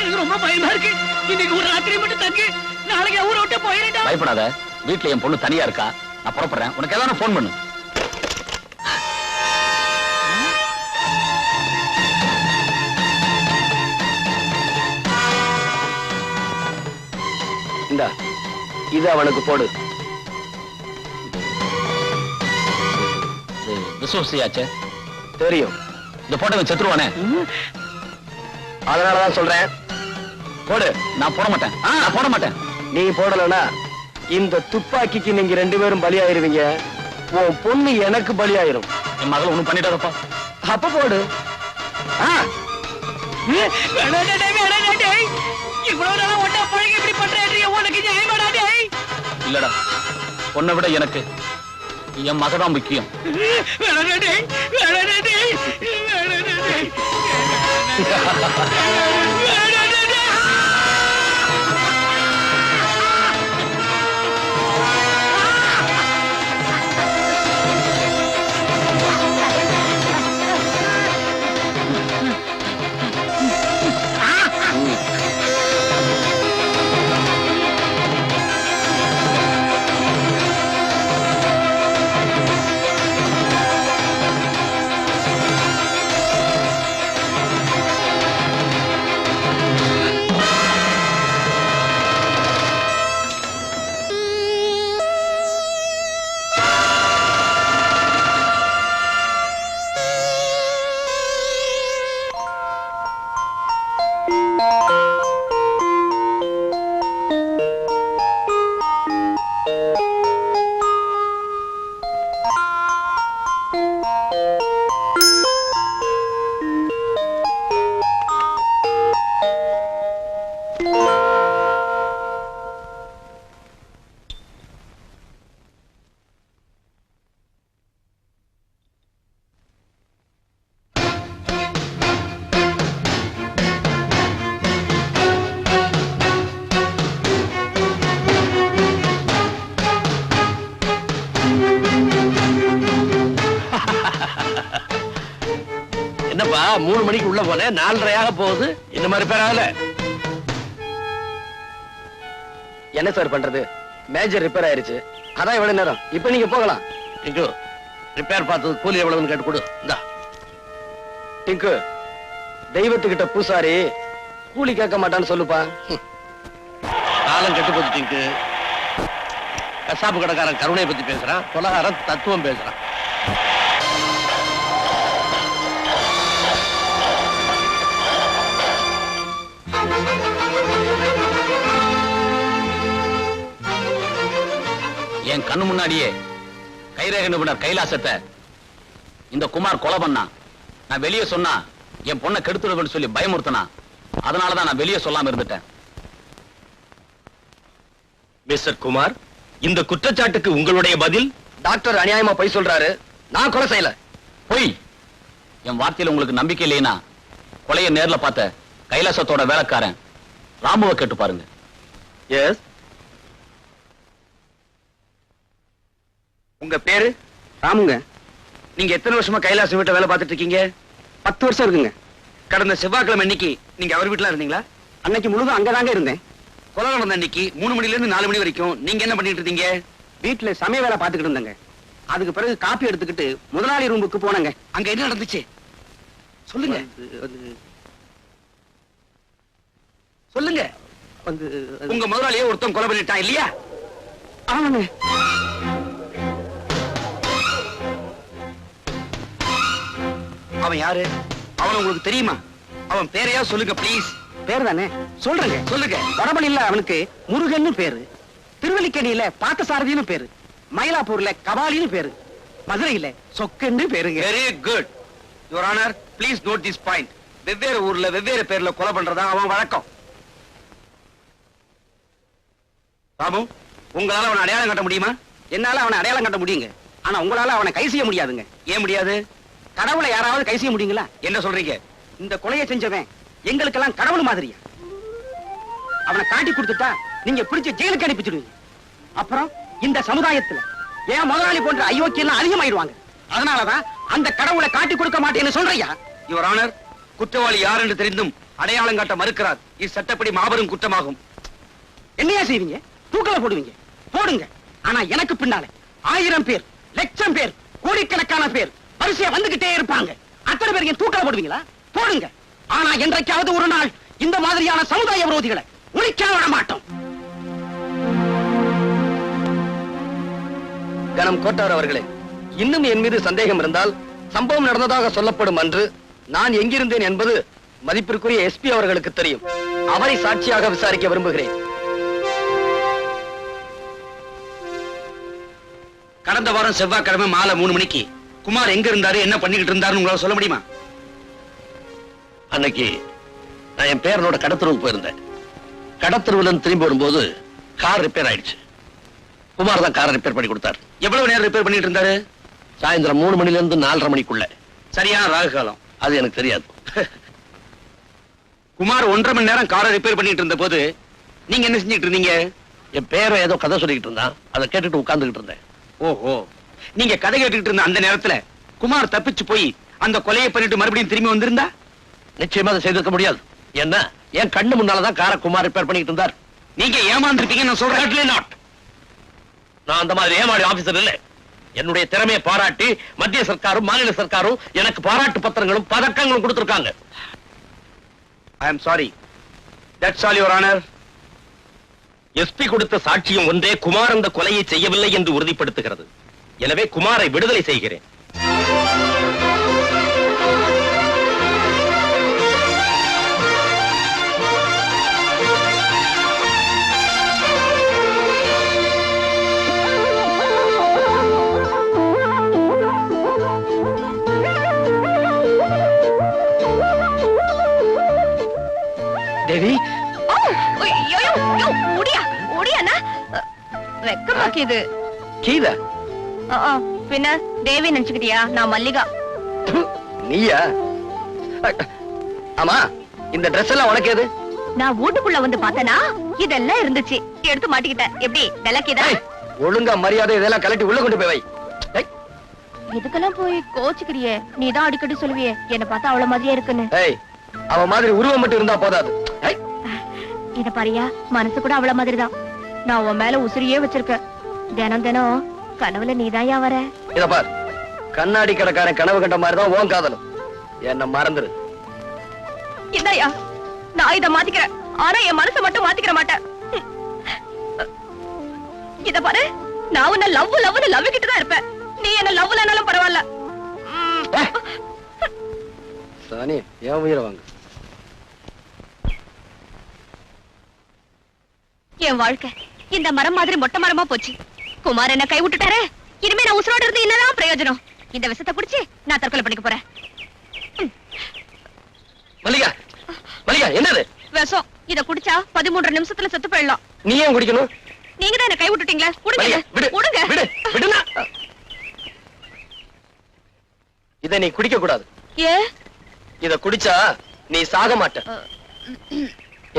எனக்கு ரொம்ப பயமா இருக்கு. இன்னைக்கு ஒரு ராத்திரி மட்டும் தங்கி நாளைக்கு ஊரை விட்டு போயிடா பயப்படாத. வீட்டுல என் பொண்ணு தனியா இருக்கா? நான் புறப்படுறேன். உனக்கு ஏதாவது ஃபோன் பண்ணு. இந்தா இது அவனுக்கு போடு. விசுவசியாச்சே. தெரியும். இந்த போட்டோ செத்துருவானே. அதனாலதான் சொல்றேன். போடு. நான் போட மாட்டேன். நான் போட மாட்டேன். நீ போடலனா இந்த துப்பாக்கிக்கு நீங்க ரெண்டு பேரும் பலியாயிருவீங்க. உன் பொண்ணு எனக்கு பலியாயிரும். என் மகள் ஒண்ணும் பண்ணிட்டாரப்பா அப்ப போடு. இல்லடா. உன்னை விட எனக்கு என் மக தான் முக்கியம். வேணாடே என்னப்பா மூணு மணிக்கு உள்ள போனேன் நாலரையாக போகுது. இந்த மாதிரி பேராகல என்ன சார் பண்றது? மேஜர் ரிப்பேர் ஆயிருச்சு. அதான் எவ்வளவு நேரம். இப்ப நீங்க போகலாம். டிங்கு ரிப்பேர் பார்த்தது கூலி எவ்வளவுன்னு கேட்டு கொடு. இந்தா. டிங்கு தெய்வத்துக்கிட்ட பூசாரி கூலி கேட்க மாட்டான்னு சொல்லுப்பா. காலம் கெட்டு போச்சு டிங்கு. கசாப்பு கடைக்காரன் கருணையை பத்தி பேசுறான் கொலகாரன் தத்துவம் பேசுறான். என் கண்ணு முன்னாடியே கைரேக நிபுணர் கைலாசத்தை இந்த குமார் கொலை பண்ணான் நான் வெளியே சொன்னா என் பொண்ணை கெடுத்துடுவேன்னு சொல்லி பயமுறுத்தினா. அதனாலதான் நான் வெளியே சொல்லாம இருந்துட்டேன். மிஸ்டர் குமார் இந்த குற்றச்சாட்டுக்கு உங்களுடைய பதில்? டாக்டர் அநியாயமா பொய் சொல்றாரு. நான் கொலை செய்யல. பொய். என் வார்த்தையில உங்களுக்கு நம்பிக்கை இல்லைன்னா கொலைய நேர்ல பார்த்த கைலாசத்தோட வேலைக்காரன் ராமுவை கேட்டு பாருங்க. எஸ் உங்க பேரு? ராமுங்க. நீங்க எத்தனை வருஷமா கைலாசம் வீட்டை வேலை பார்த்துட்டு இருக்கீங்க? பத்து வருஷம் இருக்குங்க. கடந்த செவ்வாய்க்கிழமை அன்னைக்கு நீங்க அவர் வீட்டுல இருந்தீங்களா? அன்னைக்கு முழுதும் அங்கதாங்க இருந்தேன். கொலை நடந்த அன்னைக்கு மூணு மணில இருந்து நாலு மணி வரைக்கும் நீங்க என்ன பண்ணிட்டு இருந்தீங்க? வீட்டுல சமய வேலை பார்த்துக்கிட்டு இருந்தேங்க. அதுக்கு பிறகு காப்பி எடுத்துக்கிட்டு முதலாளி ரூமுக்கு போனங்க. அங்க என்ன நடந்துச்சு? சொல்லுங்க. சொல்லுங்க. வந்து உங்க முதலாளியே ஒருத்தன் கொலை பண்ணிட்டான் இல்லையா? ஆமாங்க. அவன் யாரு? அவன் உங்களுக்கு தெரியுமா? அவன் பேரையா சொல்லுங்க ப்ளீஸ் பேர் தானே சொல்றேங்க. சொல்லுங்க. வடபழியில அவனுக்கு முருகன்னு பேரு. திருவல்லிக்கேணியில பார்த்தசாரதின்னு பேரு. மயிலாப்பூர்ல கபாலின்னு பேரு. மதுரையில சொக்கன்னு பேருங்க. Very good your honour please note this point வெவ்வேறு ஊர்ல வெவ்வேறு பேர்ல கொலை பண்றதா அவன் வழக்கம். ராமு உங்களால அவனை அடையாளம் காட்ட முடியுமா? என்னால அவனை அடையாளம் காட்ட முடியுங்க. ஆனா உங்களால அவனை கை செய்ய முடியாதுங்க. ஏன் முடியாது? கடவுளை யாராவது கை செய்ய முடியுங்களா? என்ன சொல்றீங்க? இந்த கொலையை செஞ்சவன் எங்களுக்கெல்லாம் கடவுள் மாதிரியா? அவனை காட்டி கொடுத்துட்டா நீங்க பிடிச்சு ஜெயிலுக்கு அனுப்பிச்சிடுவீங்க. அப்புறம் இந்த சமுதாயத்துல ஏன் முதலாளி போன்ற அயோக்கியம் அதிகமாயிடுவாங்க. அதனாலதான் அந்த கடவுளை காட்டி கொடுக்க மாட்டேன்னு சொல்றியா? யுவர் ஆனர் குற்றவாளி யார் என்று தெரிந்தும் அடையாளம் காட்ட மறுக்கிறார். இது சட்டப்படி மாபெரும் குற்றமாகும். என்னையா செய்வீங்க? தூக்கல போடுவீங்க. போடுங்க. ஆனா எனக்கு பின்னால ஆயிரம் பேர் லட்சம் பேர் கோடிக்கணக்கான பேர் வரிசையா வந்துகிட்டே இருப்பாங்க. அத்தனை பேர் ஏன் தூக்கல போடுவீங்களா? போடுங்க. ஆனா என்றைக்காவது ஒரு நாள் இந்த மாதிரியான சமுதாய விரோதிகளை ஒழிக்க விட மாட்டோம். கணம் கோட்டார் அவர்களே இன்னும் என் மீது சந்தேகம் இருந்தால் சம்பவம் நடந்ததாக சொல்லப்படும் அன்று நான் எங்கிருந்தேன் என்பது மதிப்பிற்குரிய எஸ்பி அவர்களுக்கு தெரியும். அவரை சாட்சியாக விசாரிக்க விரும்புகிறேன். கடந்த வாரம் செவ்வாய்க்கிழமை மாலை மூணு மணிக்கு குமார் எங்க இருந்தாரு என்ன பண்ணிக்கிட்டு இருந்தாருன்னு உங்களால சொல்ல முடியுமா? அன்னைக்கு நான் என் பேரனோட கடத்தருவுக்கு போயிருந்தேன். கடத்தருவுல இருந்து திரும்பி வரும்போது கார் ரிப்பேர் ஆயிடுச்சு. குமார் தான் காரை ரிப்பேர் பண்ணி கொடுத்தார். எவ்வளவு நேரம் ரிப்பேர் பண்ணிட்டு இருந்தாரு? சாயந்தரம் மூணு மணில இருந்து நாலரை மணிக்குள்ள. சரியான ராகு காலம். அது எனக்கு தெரியாது. குமார் ஒன்றரை மணி நேரம் காரை ரிப்பேர் பண்ணிட்டு இருந்த போது நீங்க என்ன செஞ்சுட்டு இருந்தீங்க? என் பேரன் ஏதோ கதை சொல்லிக்கிட்டு இருந்தான். அதை கேட்டுட்டு உட்கார்ந்துகிட்டு இருந்தேன். ஓஹோ. நீங்க கதை கேட்டுக்கிட்டு இருந்த அந்த நேரத்துல குமார் தப்பிச்சு போய் அந்த கொலையை பண்ணிட்டு மறுபடியும் திரும்பி வந்திருந்தா? நிச்சயமா அதை செய்திருக்க முடியாது. என்ன? என் கண்ணு முன்னாலதான் காரை குமார் ரிப்பேர் பண்ணிட்டு இருந்தார். நீங்க ஏமாந்துருப்பீங்க நான் சொல்றேன். Not. நான் அந்த மாதிரி ஏமாடி ஆபீசர் இல்ல. என்னுடைய திறமையை பாராட்டி மத்திய சர்க்காரும் மாநில சர்க்காரும் எனக்கு பாராட்டு பத்திரங்களும் பதக்கங்களும் கொடுத்திருக்காங்க. I am sorry that's all your honour SP கொடுத்த சாட்சியம் ஒன்றே குமார் அந்த கொலையை செய்யவில்லை என்று உறுதிப்படுத்துகிறது. எனவே குமாரை விடுதலை செய்கிறேன். தேவி? முடியா முடியாண்ணா? வெக்கமாக்கிது. கீதா? பின்ன தேவி நினைச்சுக்கிட்டியா? நான் மல்லிகா. நீயா? ஆமா இந்த Dress எல்லாம் உனக்கு எது? நான் வீட்டுக்குள்ள வந்து பார்த்தனா? இதெல்லாம் இருந்துச்சு. எடுத்து மாட்டிக்கிட்டேன். எப்படி? விளக்கிதா ஒழுங்கா மரியாதை இதெல்லாம் கலட்டி உள்ள கொண்டு போய் வை. இதுக்கெல்லாம் போய் கோச்சுக்கிறியே? நீதான் அடிக்கடி சொல்லுவியே. என்ன பார்த்தா அவ்வளவு மாதிரியே இருக்குன்னு. அவ மாதிரி உருவம் மட்டும் இருந்தா போதாது. இத பாரியா மனசு கூட அவ்வளவு மாதிரிதான். நான் உன் மேல உசிரியே வச்சிருக்கேன். தினம் தினம் கனவுல நீதாயா வர? இத பார். கண்ணாடி கடைக்காரன் கனவு கண்ட மாதிரி தான் உன் காதலும். என்ன மறந்துரு. இந்தாயா நான் இத மாத்திக்கிறேன். ஆனா என் மனசை மட்டும் மாத்திக்கிற மாட்டேன். இத பாரு. நான் உன்ன லவ் லவ்னு லவ் கிட்ட தான் இருப்பேன். நீ என்ன லவ்லனாலும் பரவாயில்ல. ம். ஏய். சாணி ஏன் உயிரை வாங்க. என் வாழ்க்கை இந்த மரம் மாதிரி மொட்டை மரமா போச்சு. குமார் என்ன கை விட்டுட்டாரு இனிமே நான் உசுரோட இருந்து என்னதான் பிரயோஜனம்? இந்த விஷத்தை குடிச்சு நான் தற்கொலை பண்ணிக்க போறேன். மல்லிகா மல்லிகா என்னது? விஷம். இத குடிச்சா பதிமூன்று நிமிஷத்துல செத்து போயிடலாம். நீ ஏன் குடிக்கணும்? நீங்க தான் என்ன கை விட்டுட்டீங்களா குடுங்க விடு விடுங்க விடு விடுனா? இத நீ குடிக்க கூடாது ஏ? இத குடிச்சா நீ சாக மாட்ட.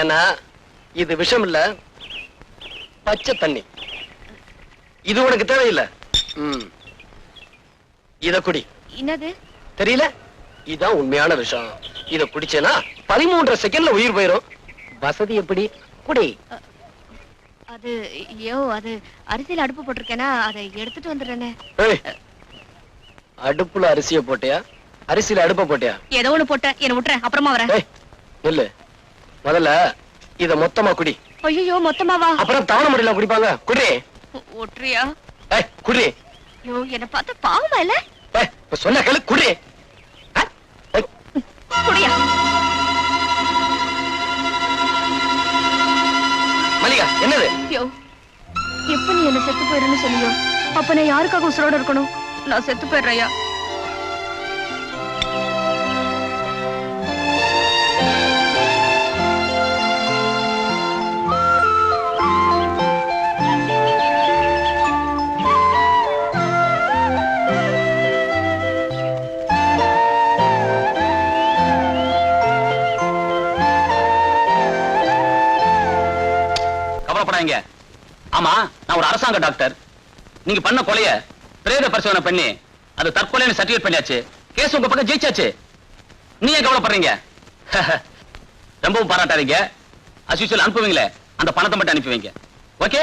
ஏன்னா இது விஷம் இல்ல பச்சை தண்ணி. இது உனக்கு தேவையில்லை. ம். இத குடி. என்னது? தெரியல? இதான் உண்மையான விஷயம் இத குடிச்சேனா பதிமூன்றரை செகண்ட்ல உயிர் போயிரும். வசதி எப்படி? குடி. அது ஐயோ அது அரிசியில அடுப்பு போட்டிருக்கேனா? அதை எடுத்துட்டு வந்துடுறேனே. ஏய், அடுப்புல அரிசிய போட்டியா? அரிசியில அடுப்ப போட்டியா? ஏதோ ஒண்ணு போட்டேன். என்ன விட்டுறேன் அப்புறமா வரேன். ஏய் இல்ல முதல்ல இத மொத்தமா குடி. ஐயோ மொத்தமாவா? அப்புறம் தவணை முறையில குடிப்பாங்க. குடி. ஒட்டுறியா ஏய் குடி. ஐயோ என்ன பார்த்து பாவமா இல்ல? ஏய் இப்ப சொன்ன கேளு குடி. குடியா? மல்லிகா என்னது? ஐயோ எப்ப நீ என்ன செத்து போயிடுன்னு சொன்னியோ அப்ப நான் யாருக்காக உசுரோட இருக்கணும்? நான் செத்து போயிடுறையா ஆமா நான் ஒரு அரசாங்க டாக்டர். நீங்க பண்ண கொலைய பிரேத பரிசோதனை பண்ணி அது தற்கொலைன்னு சர்டிஃபிகேட் பண்ணியாச்சு. கேஸ் உங்க பக்கம் ஜெயிச்சாச்சு. நீ ஏன் கவலைப்படுறீங்க? ரொம்பவும் பாராட்டாதீங்க. அசிஷுவல் அனுப்புவீங்களே அந்த பணத்தை மட்டும் அனுப்பி வைங்க ஓகே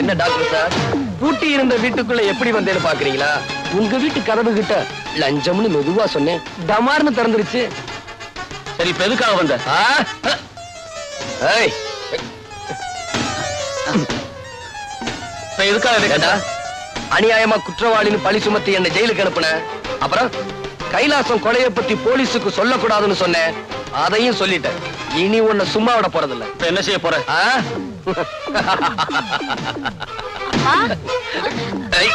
என்ன டாக்டர் சார்? பூட்டி இருந்த வீட்டுக்குள்ள எப்படி வந்தேன்னு பாக்குறீங்களா? உங்க வீட்டு கதவு கிட்ட லஞ்சம்னு மெதுவா சொன்னேன். டமார்னு திறந்துருச்சு. சரி இப்ப எதுக்காக வந்த? இப்ப எதுக்காக? அநியாயமா குற்றவாளின்னு பழி சுமத்தி என்ன ஜெயிலுக்கு அனுப்புன? அப்புறம் கைலாசம் கொலைய பத்தி போலீஸுக்கு சொல்லக்கூடாதுன்னு சொன்னேன். அதையும் சொல்லிட்டேன். இனி உன்னை சும்மா விட போறதில்ல. இப்ப என்ன செய்ய போற? ஏய்,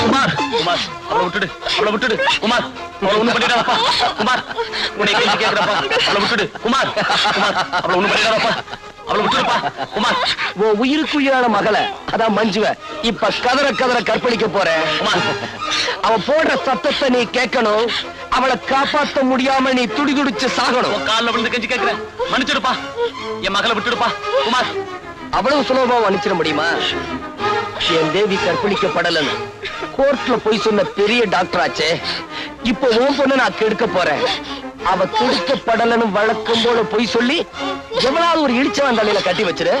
குமார் குமார் அவளை விட்டுடு அவளை விட்டுடு குமார் அவளை ஒண்ணு பண்ணிடாதப்பா குமார் உன்னை கேள்வி கேக்குறப்பா அவளை விட்டுடு குமார் குமார் அவளை ஒண்ணு பண்ணிடாதப்பா அவளை விட்டுடுப்பா குமார். உன் உயிருக்கு உயிரான மகளை அதான் மஞ்சுவ. இப்ப கதற கதற கற்பழிக்க போறேன் அவ போடுற சத்தத்தை நீ கேட்கணும். அவளை காப்பாத்த முடியாம நீ துடிதுடிச்சு சாகணும். கால்ல விழுந்து கெஞ்சி கேக்குறேன் மன்னிச்சிடுப்பா. என் மகளை விட்டுடுப்பா குமார். அவ்வளவு சுலபமா மன்னிச்சிட முடியுமா? என் தேவி கற்பழிக்கப்படலன்னு. கோர்ட்ல போய் சொன்ன பெரிய டாக்டர் ஆச்சே. இப்போ உன் பொண்ணு நான் கெடுக்க போறேன். அவ கெடுக்கப்படலன்னு வழக்கம் போல பொய் சொல்லி எவ்வளவு ஒரு இடிச்சவன் தலையில கட்டி வச்சிரு.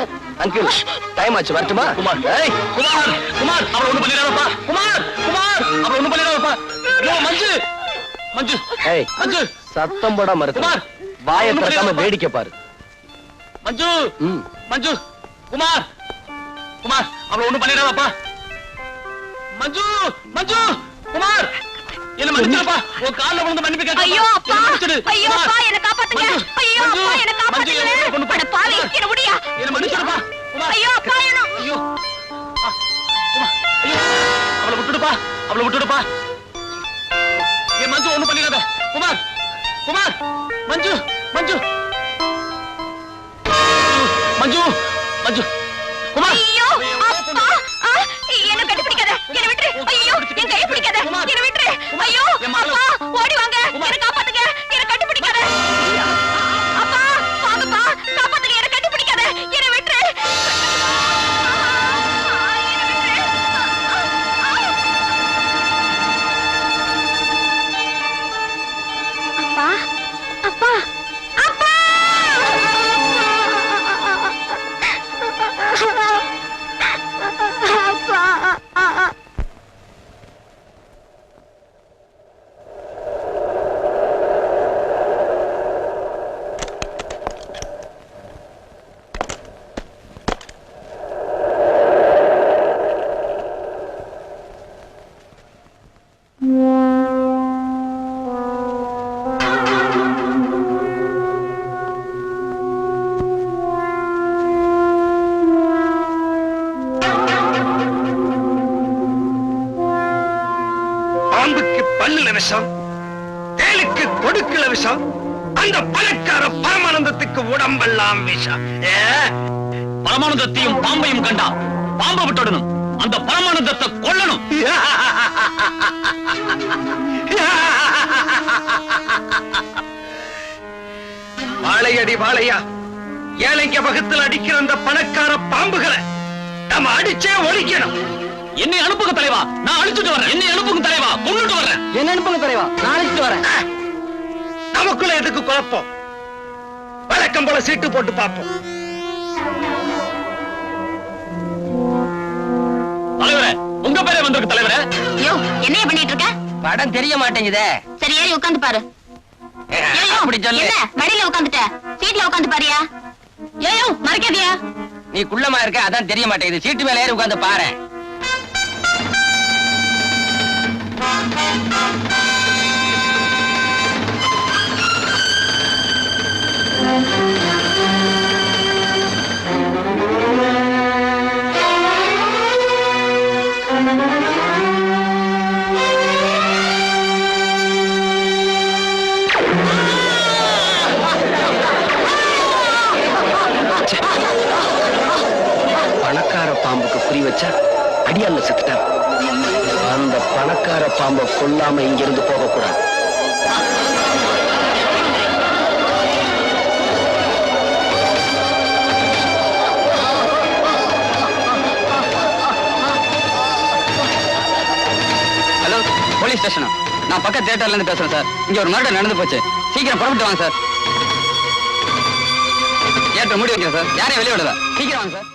அங்கிள் டைம் ஆச்சு வரட்டுமா? குமார். ஏய் குமார் குமார் அவளை ஒண்ணு பண்ணிடாதப்பா. குமார் குமார் அவளை ஒண்ணு பண்ணிடாதப்பா. மஞ்சு மஞ்சு ஏய் மஞ்சு. சத்தம் போடாம இருக்கு குமார். வாயை திறக்காம வேடிக்கை பாரு. மஞ்சு. மஞ்சு குமார். குமார் அவளை ஒண்ணு பண்ணிடாதப்பா. மஞ்சு மஞ்சு குமார். என்ன மன்னிச்சிடுப்பா. உன் கால்ல விழுந்து மன்னிப்பு கேட்க ஐயோ அப்பா. ஐயோ அப்பா என்ன காப்பாத்துங்க. ஐயோ அப்பா என்ன காப்பாத்துங்க. அட பாவி என்ன முடியா? என்ன மன்னிச்சிடுப்பா. ஐயோ அப்பா என்ன ஐயோ. ஐயோ. அவளை விட்டுடுப்பா. அவளை விட்டுடுப்பா. ஏன் மஞ்சு ஒண்ணு பண்ணிடாத. குமார். குமார். மஞ்சு மஞ்சு. மஞ்சு மஞ்சு. குமார். என்ன விட்டுரு. ஐயோ என் கையை பிடிக்காத. என்ன விட்டுரு. ஐயோ அப்பா ஓடி வாங்க என்ன காப்பாத்துங்க. பாம்புக்கு பல்லுல விஷம் தேலுக்கு கொடுக்குல விஷம் அந்த பணக்கார பரமானந்தத்துக்கு உடம்பெல்லாம் விஷம். பரமானந்தத்தையும் பாம்பையும் கண்டா பாம்பை விட்டுடணும் அந்த பரமானந்தத்தை கொல்லணும். வாழையடி வாழையா ஏழைங்க வகுத்தில் அடிக்கிற அந்த பணக்கார பாம்புகளை நம்ம அடிச்சே ஒழிக்கணும். என்னை அனுப்புங்க தலைவா நான் அழிச்சுட்டு வரேன். என்னை அனுப்புங்க வரேன் என்ன அனுப்புங்க தலைவா? நாளைக்கு வரேன். நமக்குள்ள எதுக்கு குழப்பம்? வழக்கம் போல சீட்டு போட்டு பார்ப்போம். தலைவரே உங்க பேரே வந்திருக்கு தலைவரே. யோ என்னைய பண்ணிட்டு இருக்க? படம் தெரிய மாட்டேங்குதே. சரி ஏறி உட்காந்து பாரு. ஏயோ, அப்படி சொல்லு. என்ன மடியில உட்காந்துட்ட சீட்ல உட்காந்து பாரியா? ஏயோ மறைக்காதியா? நீ குள்ளமா இருக்க அதான் தெரிய மாட்டேங்குது. சீட்டு மேல ஏறி உட்கார்ந்து பாரு அடியால செத்துட்டான். அந்த பணக்கார பாம்பை கொல்லாம இங்கிருந்து போகக்கூடாது ஹலோ போலீஸ் ஸ்டேஷனா? நான் பக்கத்து தேட்டர்ல இருந்து பேசுறேன் சார். இங்க ஒரு மர்டர் நடந்து போச்சு. சீக்கிரம் புறப்பட்டு வாங்க சார். தேட்டர் மூடி வைக்கிறேன் சார். யாரையும் வெளியே விடாத சீக்கிரம் வாங்க சார்.